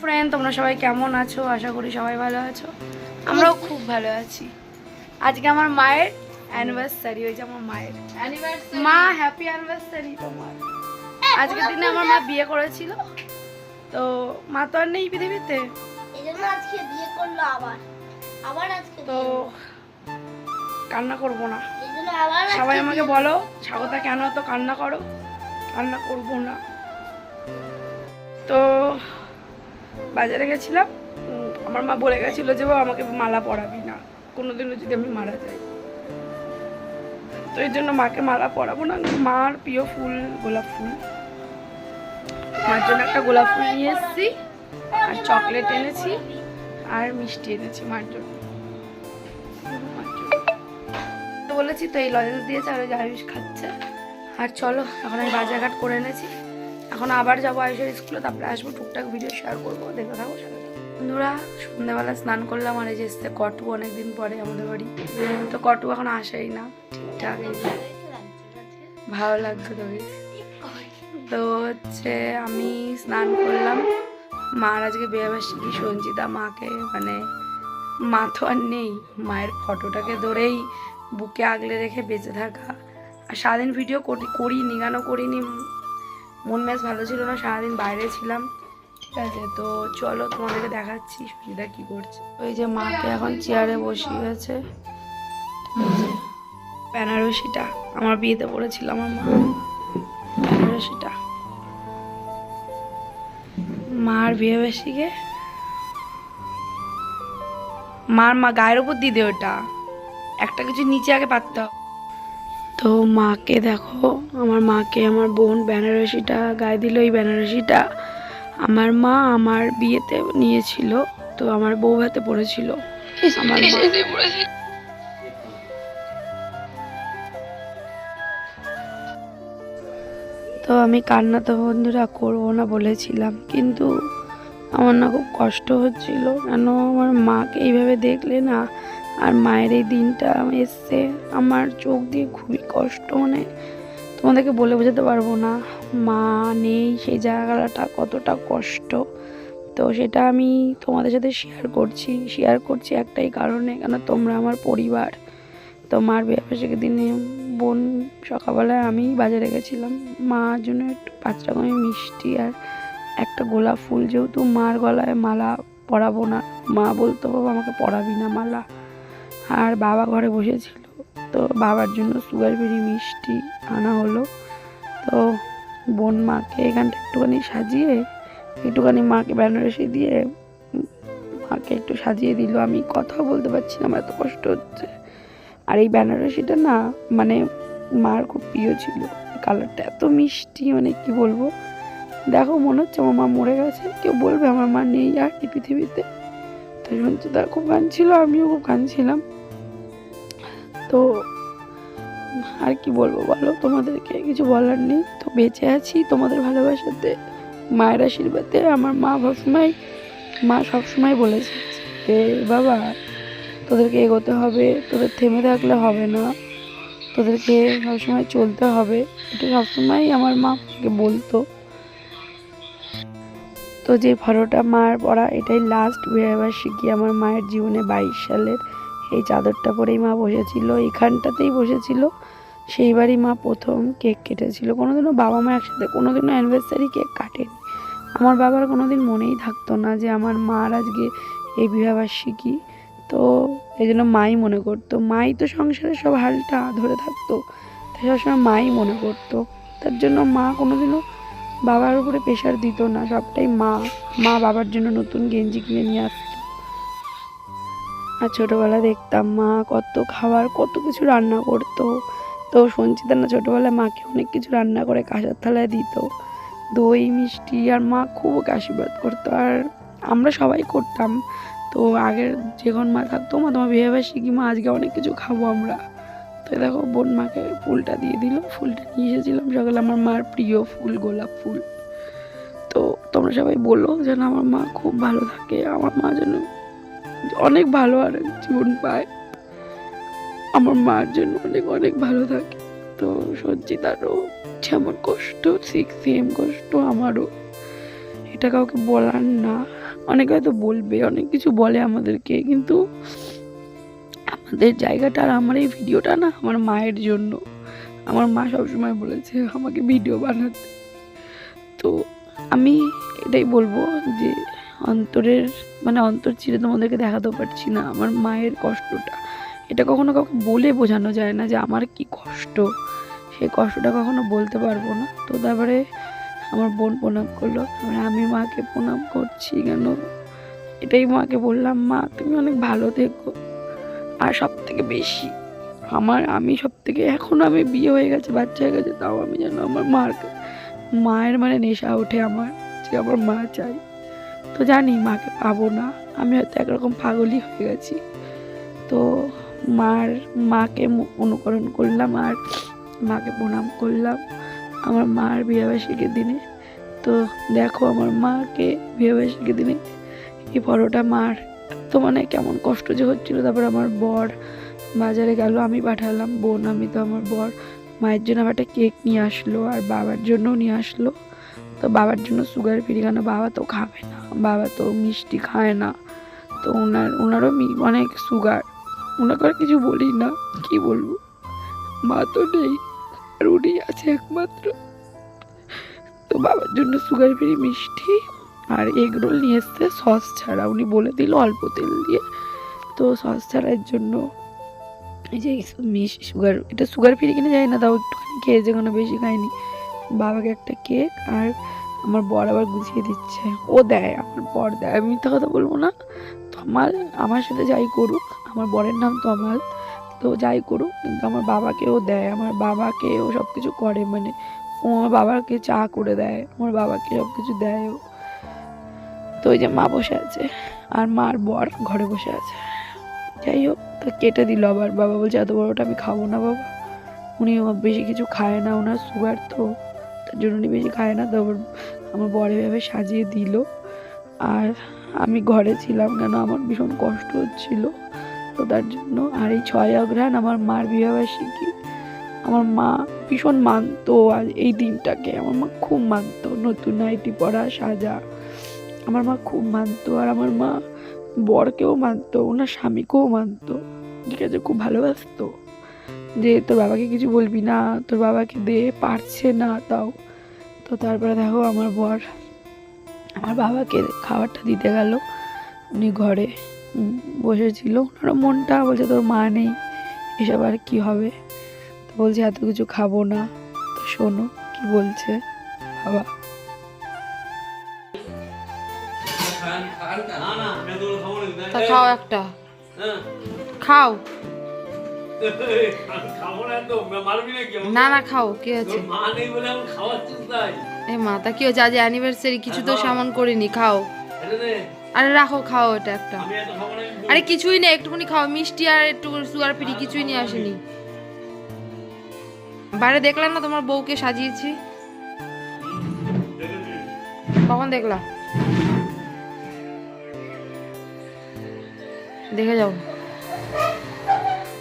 Friend তোমরা সবাই কেমন আছো? আশা করি সবাই ভালো আছো। আমরাও খুব ভালো আছি। আজকে আমার মায়ের অ্যানিভার্সারি হয়েছে আমার মায়ের। মা হ্যাপি অ্যানিভার্সারি তোমার। আজকের দিনে আমার মা বিয়ে করেছিল। তো মা তো আর নেই পৃথিবীতে। আজকে বিয়ে করল আবার। আবার আজকে তো কান্না করব না। সবাই আমাকে বলো স্বাগতা কেন তো কান্না করো? কান্না করব না। তো বাজারে গেছিলাম আমার মা বলে গেছিল যে, বাবা, আমাকে মালা পরাবি না। কোনোদিনও যদি আমি মারা যাই। তো এই জন্য মাকে মালা পরাবো না। মার প্রিয় ফুল গোলাপ ফুল। মার জন্য একটা গোলাপ ফুল নিয়ে এসেছি, আর চকলেট এনেছি, আর মিষ্টি এনেছি মার জন্য। বলেছি তো, এই লজেন্স দিয়েছে, আর ওই খাচ্ছে। আর চলো, এখন আমি বাজারঘাট করে এনেছি। এখন আবার যাব আয়ুষের স্কুলে, তারপরে আসব, টুকটাক ভিডিও শেয়ার করব, দেখতে থাকো সাথে। বন্ধুরা, সন্ধ্যাবেলা স্নান করলাম, আর এই যে এসছে কটু অনেকদিন পরে আমাদের বাড়ি। তো কটু এখন আসেই না, ঠিকঠাক ভালো লাগতো তোকে তো হচ্ছে আমি স্নান করলাম, মার আজকে বিয়েবার্ষিকী সঞ্চিতা মাকে মানে মা তো আর নেই, মায়ের ফটোটাকে ধরেই বুকে আগলে রেখে বেঁচে থাকা। আর সারাদিন ভিডিও করি করিনি, কেন করিনি? মন ম্যাচ ভালো ছিল না, সারাদিন বাইরে ছিলাম। ঠিক আছে, তো চলো তোমাদেরকে দেখাচ্ছি সুবিধা কি করছে। ওই যে মাকে এখন চেয়ারে বসিয়েছে। বেনারসিটা, আমার বিয়েতে পড়েছিল আমার মা। বেনারসিটা। মার বিয়ে বেশিকে মার মা, গায়ের উপর দিয়ে দে ওটা। একটা কিছু নিচে আগে পাততে হবে। তো মাকে দেখো, আমার মাকে, আমার বোন বেনারসিটা, গায়ে দিল এই বেনারসিটা। আমার মা আমার বিয়েতে নিয়েছিল, তো আমার বউ হাতে পড়েছিল। আমার তো আমি কান্না তো বন্ধুরা করব না বলেছিলাম, কিন্তু আমার না খুব কষ্ট হচ্ছিল। কেন আমার মাকে এইভাবে দেখলে না আর মায়ের এই দিনটা এসছে। আমার চোখ দিয়ে খুবই কষ্ট মানে তোমাদেরকে বলে বোঝাতে পারব না। মা নেই সেই জায়গাটা কতটা কষ্ট। তো সেটা আমি তোমাদের সাথে শেয়ার করছি। শেয়ার করছি একটাই কারণে, কেন তোমরা আমার পরিবার। তো মার বিয়ে দিনে বোন সকালবেলায় আমি বাজারে গেছিলাম। মার জন্য একটু পাঁচ রকমের মিষ্টি আর একটা গোলাপ ফুল, যেহেতু মার গলায় মালা পরাবো না। মা বলতো, বাবা, আমাকে পরাবি না মালা। আর বাবা ঘরে বসেছিল। তো বাবার জন্য সুগার বেরি মিষ্টি আনা হলো। তো বোন মাকে এখানটা একটুখানি সাজিয়ে, একটুখানি মাকে বেনারসি দিয়ে মাকে একটু সাজিয়ে দিল। আমি কথাও বলতে পারছি না, আমার এত কষ্ট হচ্ছে। আর এই বেনারসিটা না মানে মার খুব প্রিয় ছিল। কালারটা এত মিষ্টি মানে কি বলব? দেখো, মনে হচ্ছে আমার মা মরে গেছে। কেউ বলবে আমার মা নেই আর এই পৃথিবীতে। তো সঞ্চিতা খুব কাঁদছিল আমিও খুব কাঁদছিলাম তো আর কি বলব বলো? তোমাদেরকে কিছু বলার নেই। তো বেঁচে আছি তোমাদের ভালোবাসাতে, মায়ের আশীর্বাদে। আমার মা সবসময় মা সবসময় বলেছে যে, বাবা, তোদেরকে এগোতে হবে, তোদের থেমে থাকলে হবে না। তোদেরকে সবসময় চলতে হবে। এটা সবসময় আমার মা আমাকে বলতো। তো যে ফটোটা মার পড়া, এটাই লাস্ট বিবাহবার্ষিকী আমার মায়ের জীবনে বাইশ সালের এই চাদরটা পরেই মা বসেছিল, এইখানটাতেই বসেছিল। সেইবারই মা প্রথম কেক কেটেছিল। কোনোদিনও বাবা মা একসাথে, কোনোদিনও অ্যানিভার্সারি কেক কাটেনি। আমার বাবার কোনোদিন মনেই থাকতো না যে আমার মার আজকে এই বিবাহবার্ষিকী। তো এই জন্য মাই মনে করতো। মাই তো সংসারের সব হালটা ধরে থাকতো। তাই সবসময় মাই মনে করতো। তার জন্য মা কোনোদিনও বাবার উপরে প্রেশার দিত না। সবটাই মা মা বাবার জন্য নতুন গেঞ্জি কিনে নিয়ে আসতো। আর ছোটোবেলা দেখতাম মা কত খাবার, কত কিছু রান্না করতো। তো সঞ্চিতা না ছোটোবেলায় মাকে অনেক কিছু রান্না করে কাঁসার থালায় দিত। দই, মিষ্টি আর মা খুব ওকে আশীর্বাদ করতো। আর আমরা সবাই করতাম। তো আগের যখন মা থাকতো, মা তোমার বিয়ে শিখি মা আজকে অনেক কিছু খাব আমরা? তো দেখো, বোন মাকে ফুলটা দিয়ে দিল। ফুলটা নিয়ে এসেছিলাম সকালে আমার মার প্রিয় ফুল, গোলাপ ফুল। তো তোমরা সবাই বলো যেন আমার মা খুব ভালো থাকে, আমার মা যেন অনেক ভালো আর জীবন পায়। আমার মার জন্য অনেক অনেক ভালো থাকে। তো সজ্জিতারও যেমন কষ্ট, ঠিক সেম কষ্ট আমারও। এটা কাউকে বলার না। অনেকে হয়তো বলবে, অনেক কিছু বলে আমাদেরকে, কিন্তু আমাদের জায়গাটা আর আমার এই ভিডিওটা না আমার মায়ের জন্য। আমার মা সবসময় বলেছে, আমাকে ভিডিও বানাতে। তো আমি এটাই বলব যে অন্তরের মানে অন্তর চিরে তোমাদেরকে দেখাতেও পারছি না, আমার মায়ের কষ্টটা। এটা কখনো কাউকে বলে বোঝানো যায় না যে আমার কি কষ্ট। সেই কষ্টটা কখনো বলতে পারব না। তো তারপরে আমার বোন প্রণাম করল। তারপরে আমি মাকে প্রণাম করছি কেন? এটাই মাকে বললাম, মা, তুমি অনেক ভালো থেকো। আর সব থেকে বেশি আমার, আমি সব থেকে এখন আমি বিয়ে হয়ে গেছে, বাচ্চা হয়ে গেছে, তাও আমি যেন আমার মার, মায়ের মানে নেশা ওঠে আমার, যে আমার মা চাই তো জানি মাকে পাবো না। আমি হয়তো একরকম পাগলই হয়ে গেছি। তো মার মাকে অনুকরণ করলাম আর মাকে প্রণাম করলাম আমার মার বিয়েবার্ষিকীর দিনে। তো দেখো আমার মাকে বিয়েবার্ষিকীর দিনে এই পরোটা মার তো মানে কেমন কষ্ট যে হচ্ছিল। তারপর আমার বর বাজারে গেল, আমি পাঠালাম, বোন, আমি তো আমার বর মায়ের জন্য আবার একটা কেক নিয়ে আসলো আর বাবার জন্যও নিয়ে আসলো। তো বাবার জন্য সুগার ফ্রি কেন? বাবা তো খাবে না। বাবা তো মিষ্টি খায় না। তো ওনার, ওনারও অনেক সুগার ওনাকে আর কিছু বলি না। কি বলব? মা তো নেই। আর উনি আছে একমাত্র। তো বাবার জন্য সুগার ফ্রি মিষ্টি আর এগ রোল নিয়ে এসছে সস ছাড়া। উনি বলে দিল অল্প তেল দিয়ে। তো সস ছাড়ার জন্য এই যে মিষ্টি সুগার এটা সুগার ফ্রি কিনে যায় না, তাও একটুখানি খেয়েছে, কোনো বেশি খায়নি। বাবাকে একটা কেক আর আমার বর আবার গুছিয়ে দিচ্ছে। ও দেয়, আমার বর দেয়। আমি মিথ্যা কথা বলব না। তমাল আমার সাথে যাই করুক, আমার বরের নাম তমাল। তো যাই করুক, কিন্তু আমার বাবাকেও দেয়। আমার বাবাকেও সব কিছু করে মানে ও আমার বাবাকে চা করে দেয়, আমার বাবাকে সব কিছু দেয় ও। তো ওই যে মা বসে আছে আর মার বর ঘরে বসে আছে। যাই হোক, তো কেটে দিল আবার। বাবা বলছে, এত বড়টা আমি খাব না বাবা। উনি বেশি কিছু খায় না, ওনার সুগার তো। তার জন্য বেশি খায় না, তারপর আমার বর এভাবে সাজিয়ে দিল। আর আমি ঘরে ছিলাম কেন? আমার ভীষণ কষ্ট হচ্ছিল। তো তার জন্য আর এই ছয় অগ্রহায়ণ আমার মার বিবাহবার্ষিকী আমার মা ভীষণ মানতো এই দিনটাকে। আমার মা খুব মানতো, নতুন নাইটি পরা, সাজা। আমার মা খুব মানতো আর আমার মা বরকেও মানতো, ওনার স্বামীকেও মানতো। ঠিক আছে, খুব ভালোবাসতো। যে তোর বাবাকে কিছু বলবি না তোর বাবাকে দে পারছে না তাও। তো তারপরে দেখো আমার বর আমার বাবাকে খাবারটা দিতে গেল। উনি ঘরে বসেছিল। ওনার মনটা বলছে তোর মা নেই এসব আর কি হবে? তো বলছে এত কিছু খাব না। তো শোনো কি বলছে বাবা। খাও একটা। হ্যাঁ। খাও। না না খাও কি আছে? এ মা তা কি হচ্ছে আজ অ্যানিভার্সারি কিছু তো সামন করিনি খাও। আরে রাখো খাও এটা একটা। আরে কিছুই একটুখানি খাও। মিষ্টি আর একটু সুগার ফ্রি কিছুই নিয়ে আসেনি। বাইরে দেখলাম না তোমার বউকে সাজিয়েছি। কখন দেখলাম দেখে যাও।